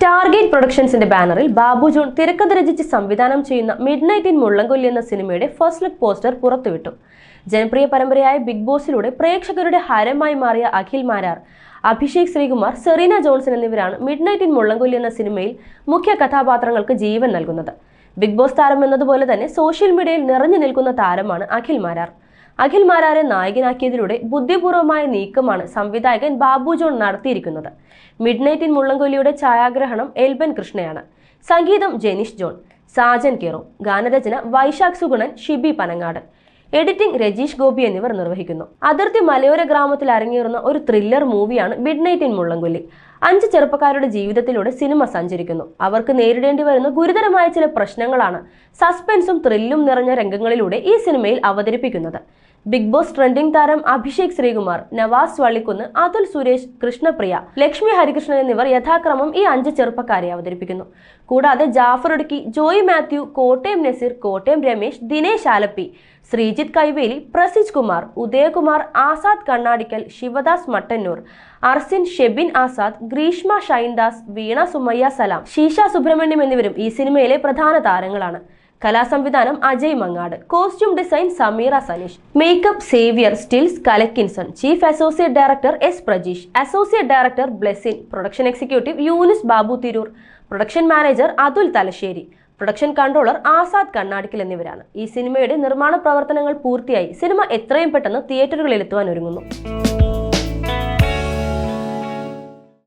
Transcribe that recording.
Stargate പ്രൊഡക്ഷൻസിന്റെ ബാനറിൽ Babu John തിരക്കഥ രചിച്ച് സംവിധാനം ചെയ്യുന്ന മിഡ് നൈറ്റ് ഇൻ മുള്ളംകൊല്ലി എന്ന സിനിമയുടെ ഫസ്റ്റ് ലുക്ക് പോസ്റ്റർ പുറത്തുവിട്ടു. ജനപ്രിയ പരമ്പരയായ ബിഗ് ബോസിലൂടെ പ്രേക്ഷകരുടെ ഹരമായി മാറിയ അഖിൽ മാരാർ അഭിഷേക് ശ്രീകുമാർ സെറീന ജോൺസൺ എന്നിവരാണ് മിഡ് നൈറ്റ് ഇൻ മുള്ളംകൊല്ലി എന്ന സിനിമയിൽ മുഖ്യ കഥാപാത്രങ്ങൾക്ക് ജീവൻ നൽകുന്നത്. ബിഗ് ബോസ് താരം എന്നതുപോലെ തന്നെ സോഷ്യൽ മീഡിയയിൽ നിറഞ്ഞു നിൽക്കുന്ന താരമാണ് അഖിൽ മാരാർ. അഖിൽ മാരാരെ നായകനാക്കിയതിലൂടെ ബുദ്ധിപൂർവമായ നീക്കമാണ് സംവിധായകൻ ബാബു ജോൺ നടത്തിയിരിക്കുന്നത്. മിഡ് നൈറ്റ് ഇൻ മുള്ളംകൊല്ലിയുടെ ഛായാഗ്രഹണം എൽബൻ കൃഷ്ണയാണ്. സംഗീതം ജെനിഷ് ജോൺ സാജൻ കെറോ ഗാനരചന വൈശാഖ് സുഗുണൻ ഷിബി പനങ്ങാട് എഡിറ്റിംഗ് രജീഷ് ഗോപി എന്നിവർ നിർവഹിക്കുന്നു. അതിർത്തി മലയോര ഗ്രാമത്തിൽ അരങ്ങേറുന്ന ഒരു ത്രില്ലർ മൂവിയാണ് മിഡ് നൈറ്റ് ഇൻ മുള്ളംകൊല്ലി. അഞ്ച് ചെറുപ്പക്കാരുടെ ജീവിതത്തിലൂടെ സിനിമ സഞ്ചരിക്കുന്നു. അവർക്ക് നേരിടേണ്ടി വരുന്ന ഗുരുതരമായ ചില പ്രശ്നങ്ങളാണ് സസ്പെൻസും ത്രില്ലും നിറഞ്ഞ രംഗങ്ങളിലൂടെ ഈ സിനിമയിൽ അവതരിപ്പിക്കുന്നത്. ബിഗ് ബോസ് ട്രെൻഡിംഗ് താരം അഭിഷേക് ശ്രീകുമാർ നവാസ് വള്ളിക്കുന്ന് അതുൽ സുരേഷ് കൃഷ്ണപ്രിയ ലക്ഷ്മി ഹരികൃഷ്ണൻ എന്നിവർ യഥാക്രമം ഈ അഞ്ച് ചെറുപ്പക്കാരെ അവതരിപ്പിക്കുന്നു. കൂടാതെ ജാഫർ ഒടുക്കി ജോയ് മാത്യു കോട്ടയം നസീർ കോട്ടയം രമേശ് ദിനേശ് ആലപ്പി ശ്രീജിത്ത് കൈവേലി പ്രസിജ് കുമാർ ഉദയകുമാർ ആസാദ് കണ്ണാടിക്കൽ ശിവദാസ് മട്ടന്നൂർ അർസിൻ ഷെബിൻ ആസാദ് ഗ്രീഷ്മ ഷൈൻദാസ് വീണ സുമയ്യ സലാം ഷീഷ സുബ്രഹ്മണ്യം എന്നിവരും ഈ സിനിമയിലെ പ്രധാന താരങ്ങളാണ്. കലാസംവിധാനം Ajay Mangad costume design Sameera Saneesh makeup Xavier stills Kalakkinson chief associate director S Prajeesh associate director Blessin production executive Yunis Babu Tirur production manager Athul Thalassery production controller Azad Kannadikkal എന്നിവരാണ്. ഈ സിനിമയുടെ നിർമ്മാണ പ്രവർത്തനങ്ങൾ പൂർത്തിയായി cinema എത്രയും പെട്ടെന്ന് തിയേറ്ററുകളിൽ എത്തുവാൻ ഒരുങ്ങുന്നു.